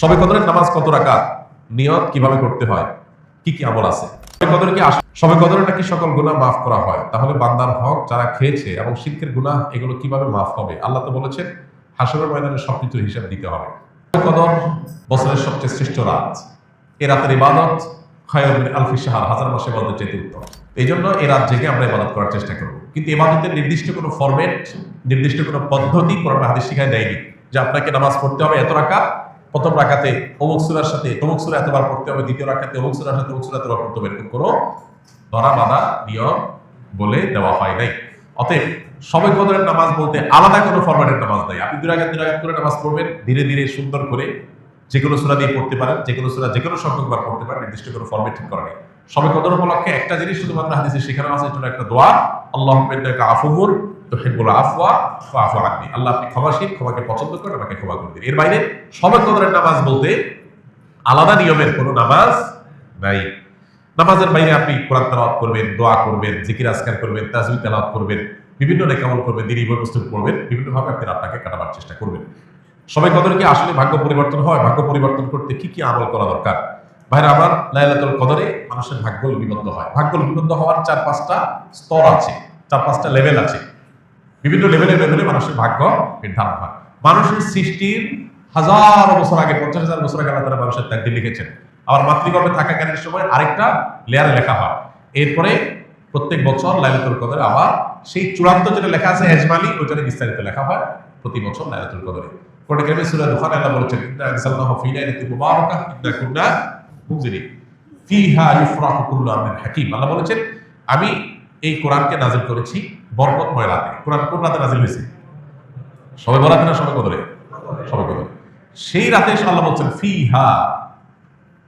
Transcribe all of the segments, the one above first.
সবে কদরের নামাজ কত রাকাত? নিয়ত কীভাবে করতে হয়? কি কি আমল আছে? সবে কদরে কি কদরে নাকি সকল গুনাহ মাফ করা হয়? তাহলে বান্দার হক যারা খেয়েছে এবং শিরকের গুনাহ, এগুলো কীভাবে মাফ হবে? আল্লাহ তো বলেছেন, হাসরের ময়দানে সবকিছুর হিসাব দিতে হবে। কদর বছরের সবচেয়ে শ্রেষ্ঠ রাত। এ রাতের ইবাদত খায়রুল আলফি শাহার হাজার মাসে ইবাদত যেতে উত্তম। এই জন্য এ রাত জেগে আমরা ইবাদত করার চেষ্টা করব। কিন্তু ইবাদতের নির্দিষ্ট কোনো ফরম্যাট নির্দিষ্ট কোনো পদ্ধতি কোরআন হাদিস শিখায় দেয়নি যে আপনাকে নামাজ পড়তে হবে এত রাকাত প্রথম রাখাতে অমুক সুরার সাথে তমুক সুরা এতবার পড়তে হবে, দ্বিতীয় রাকাতে অমুক সুরার সাথে অমুক সুরা এতবার পড়তে হবে, এরকম কোনো ধরা বাঁধা, নিয়ম বলে দেওয়া হয় নাই। অতএব সবাই কদরের নামাজ বলতে আলাদা কোনো ফরম্যাটের নামাজ নাই। আপনি দুই রাকাত দুই রাকাত করে নামাজ পড়বেন, ধীরে ধীরে সুন্দর করে যে কোনো সুরা দিয়ে পড়তে পারেন, যে কোনো সুরা, যে কোনো সংখ্যকবার পড়তে পারেন, নির্দিষ্ট কোনো ফরম্যাট ঠিক করা নেই। সবাই কদর উপলক্ষে একটা জিনিস শুধুমাত্র হাদিসে শেখানো আছে একটা দোয়া, আল্লাহ আফুর তো হেবুল আফওয়া আফু আননি। আল্লাহ আপনি ক্ষমাশীল, ক্ষমাকে পছন্দ করেন, আমাকে ক্ষমা করে দিন। এর বাইরে সবাই কদরের নামাজ বলতে আলাদা নিয়মের কোনো নামাজ নাই। নামাজের বাইরে আপনি কোরআন তেলাওয়াত করবেন, দোয়া করবেন, জিকির আজকার করবেন, তাজবি তেলাওয়াত করবেন, বিভিন্ন নেকামল করবেন, দিনী বস্তু করবেন বিভিন্নভাবে আপনি রাতটাকে কাটাবার চেষ্টা করবেন। সবাই কদর কি আসলে ভাগ্য পরিবর্তন হয়? ভাগ্য পরিবর্তন করতে কি কি আমল করা দরকার? ভাইরা, আমার লাইলাতুল কদরে মানুষের ভাগ্য লিপিবদ্ধ হয়। ভাগ্য লিপিবদ্ধ হওয়ার চার পাঁচটা স্তর আছে, চার পাঁচটা লেভেল আছে। বিভিন্ন লেভেলে লেভেলে মানুষের ভাগ্য নির্ধারণ হয়। মানুষের সৃষ্টির হাজার বছর আগে, পঞ্চাশ হাজার বছর আগে আল্লাহ মানুষের তাকদির লিখেছেন। আবার মাতৃগর্ভে থাকাকালীন সময় আরেকটা লেয়ারে লেখা হয়। এরপরে প্রত্যেক বছর লাইলাতুল কদরে আবার সেই চূড়ান্ত যেটা লেখা আছে এজমালি ওইটারে বিস্তারিত লেখা হয় প্রতি বছর লাইলাতুল কদরে। কোরআন কারিমে সূরা দুখানে আল্লাহ বলেছেন, ইন্না আনজালনাহু ফি লাইলাতিন মুবারাকাহ, ইন্না কুন্না মুনজিরিন। কুল্লু আমরিন হাকিম। আল্লাহ বলেছেন, আমি এই কোরআনকে নাজিল করেছি বরকতময় রাতে। কোরআন কোন রাতে নাজিল হয়েছে? সবে বরাতে না সবে কদরে সবে কদরে সেই রাতে আল্লাহ বলছেন, ফিহা।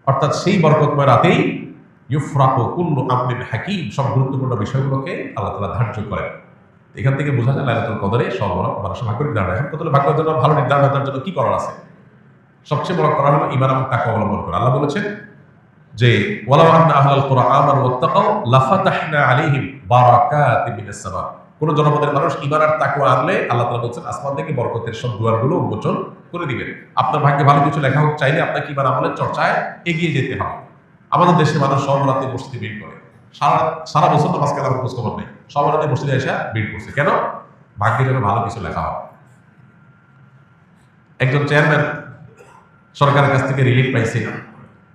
অর্থাৎ সেই বরকতময় রাতেই ইউফরাকু কুল্লু আমরিন হাকিম সব গুরুত্বপূর্ণ বিষয়গুলোকে আল্লাহ তাআলা ধার্য করেন। এখান থেকে বোঝা যায় লাইলাতুল কদরে সব মানুষের ভাগ্য নির্ধারণ এখন কত ভাগ্যের জন্য, ভালো নির্ধারণ করার জন্য কি করার আছে? সবচেয়ে বড় করা হলো ইমান এবং তাকে অবলম্বন করা। আল্লাহ বলেছেন যে, ওয়ালাউ আন্না আহলাল কুরআন আমানু ওয়াত্তাকাউ, লাফাতাহনা আলাইহিম। কোন জনপদের মানুষ ঈমান আর তাকওয়া আনলে আল্লাহ তাআলা বলছেন, আসমান থেকে বরকতের সব দুয়ারগুলো উন্মোচন করে দিবেন। আপনার ভাগ্যে ভালো কিছু লেখা হোক, চাইলে আপনাকে ঈমান আমলের চর্চায় এগিয়ে যেতে হবে। আমাদের দেশের মানুষ সব রাতে মসজিদে ভিড় করে। সারা সারা বছর তো মাঝখানে খোঁজ খবর নেই। সব রাতে মসজিদে এসে ভিড় করছে। কেন? ভাগ্যে যেন ভালো কিছু লেখা হয় একজন চেয়ারম্যান সরকারের কাছ থেকে রিলিফ পাইছে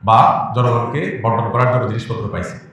বা জনগণকে বন্টন করার জন্য জিনিসপত্র পাইছে।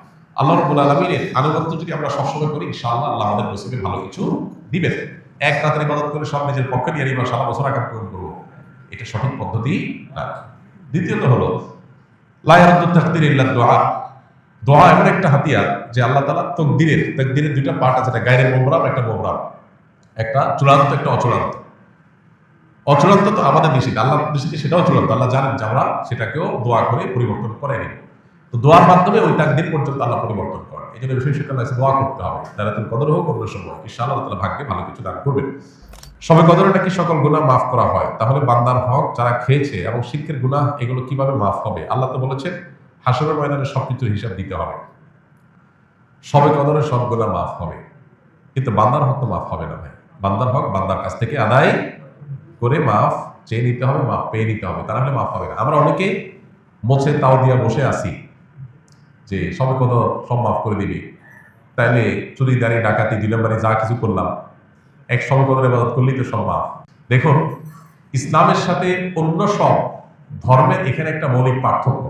আল্লাহ রব্বুল আলমিনের আনুগত্য যদি আমরা সবসময় করি, ইনশাআল্লাহ আল্লাহ আমাদের নসিবে ভালো কিছু দিবেন এক রাতের ইবাদত করে সব নিজের পক্ষে নিয়ে নিবা সারা বছর আকাম পূরণ করব। এটা সঠিক পদ্ধতি না। দ্বিতীয়ত হলো লায়ারুদ্দ তাকদির ইল্লা দোয়া। দোয়া এমন একটা হাতিয়ার যে আল্লাহ তালা তকদিরের তকদিরের দুইটা পার্ট আছে, একটা গায়ের মোমরাম একটা মোমরাম একটা চূড়ান্ত, একটা অচূড়ান্ত। অচূড়ান্ত তো আমাদের নিষিদ্ধ আল্লাহ নিষিদ্ধ সেটাও চূড়ান্ত। আল্লাহ জানেন যে আমরা সেটাকেও দোয়া করে পরিবর্তন করে নিব তো দোয়ার মাধ্যমে ওই তাকদিন পর্যন্ত আল্লাহ পরিবর্তন করে এই জন্য বিশেষ করে দোয়া করতে হবে। তারা তুমি কদর হোক অন্য সময় ইনশাআল্লাহ তালা ভাগ্যে ভালো কিছু দান করবেন। সবে কদরে নাকি সকল গুনাহ মাফ করা হয়? তাহলে বান্দার হক যারা খেয়েছে এবং শিল্পের গুনাহ, এগুলো কীভাবে মাফ হবে? আল্লাহ তো বলেছেন, হাসরের ময়দানে সবকিছুর হিসাব দিতে হবে। সবে কদরে সব গুনাহ মাফ হবে। কিন্তু বান্দার হক তো মাফ হবে না ভাই। বান্দার হক বান্দার কাছ থেকে আদায় করে মাফ চেয়ে নিতে হবে, মাফ পেয়ে নিতে হবে। তা নাহলে মাফ হবে না। আমরা অনেকে মোছে তাও দিয়া বসে আছি। যে সবে কত সব মাফ করে দিবি। তাইলে চুরি, দাঁড়ি, ডাকাতি দিলামবাড়ি যা কিছু করলাম, এক সবে কদর ইবাদত করলেই তো সব মাফ। দেখুন, ইসলামের সাথে অন্য সব ধর্মের এখানে একটা মৌলিক পার্থক্য।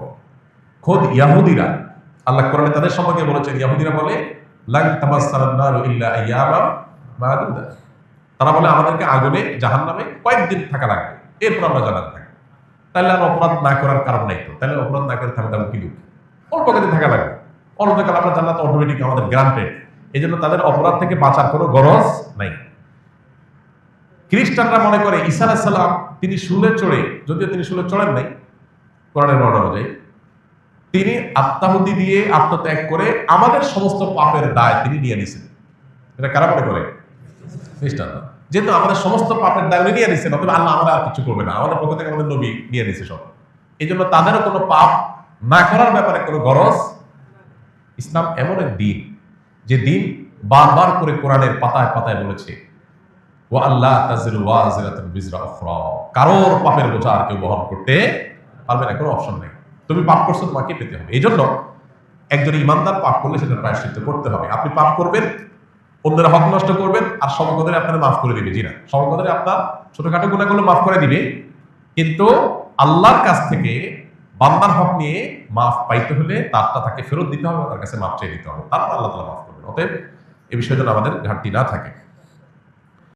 খোদ ইয়াহুদিরা, আল্লাহ কোরআনে তাদের সম্পর্কে বলেছেন, ইয়াহুদিরা বলে তারা বলে, আমাদেরকে আগুনে জাহান নামে কয়েকদিন থাকা লাগবে। এরপর আমরা জানার থাকি তাহলে আর অপরাধ না করার কারণ নাই তো। তাহলে অপরাধ না করে থাকা দাম কি দুঃখ অল্প কদিন থাকা লাগবে অনন্তকাল আমরা জান্নাত অটোমেটিক আমাদের গ্রান্টেড এই জন্য তাদের অপরাধ থেকে বাঁচার কোনো গরজ নাই। খ্রিস্টানরা মনে করে ঈসা আলাইসাল্লাম তিনি শুলে চড়ে, যদিও তিনি শুলে চড়েন নাই, কোরআনের বর্ণনা অনুযায়ী, তিনি আত্মাহুতি দিয়ে আত্মত্যাগ করে আমাদের সমস্ত পাপের দায় তিনি নিয়ে নিছেন এটা কারা মনে করে? খ্রিস্টানরা। যেহেতু আমাদের সমস্ত পাপের দায় উনি নিয়ে নিছেন অথবা আল্লাহ আমরা আর কিছু করবে না। আমাদের পক্ষ থেকে আমাদের নবী নিয়ে নিছে সব। এই জন্য তাদেরও কোনো পাপ না করার ব্যাপারে কোনো গরজ? ইসলাম এমন এক দিন, যে দিন বারবার করে কোরআনের পাতায় পাতায় বলেছে ও আল্লাহ কারোর পাপের বোঝা আর কেউ বহন করতে পারবে না, কোনো অপশন নেই। তুমি পাপ করছ তোমাকে পেতে হবে। এই জন্য একজন ইমানদার পাপ করলে সেটা প্রায়শ্চিত্ত করতে হবে। আপনি পাপ করবেন, অন্যরা হক নষ্ট করবেন, আর সমকদরে আপনার মাফ করে দিবে। জি না, সমকদরে আপনার ছোটখাটো গুণাগুলো মাফ করে দিবে। কিন্তু আল্লাহর কাছ থেকে বান্দার হক নিয়ে মাফ পাইতে হলে তারটা তাকে ফেরত দিতে হবে, তার কাছে মাফ চেয়ে দিতে হবে। তারপর আল্লাহ তালা মাফ করবেন। অতএব এ বিষয়ে যেন আমাদের ঘাটতি না থাকে।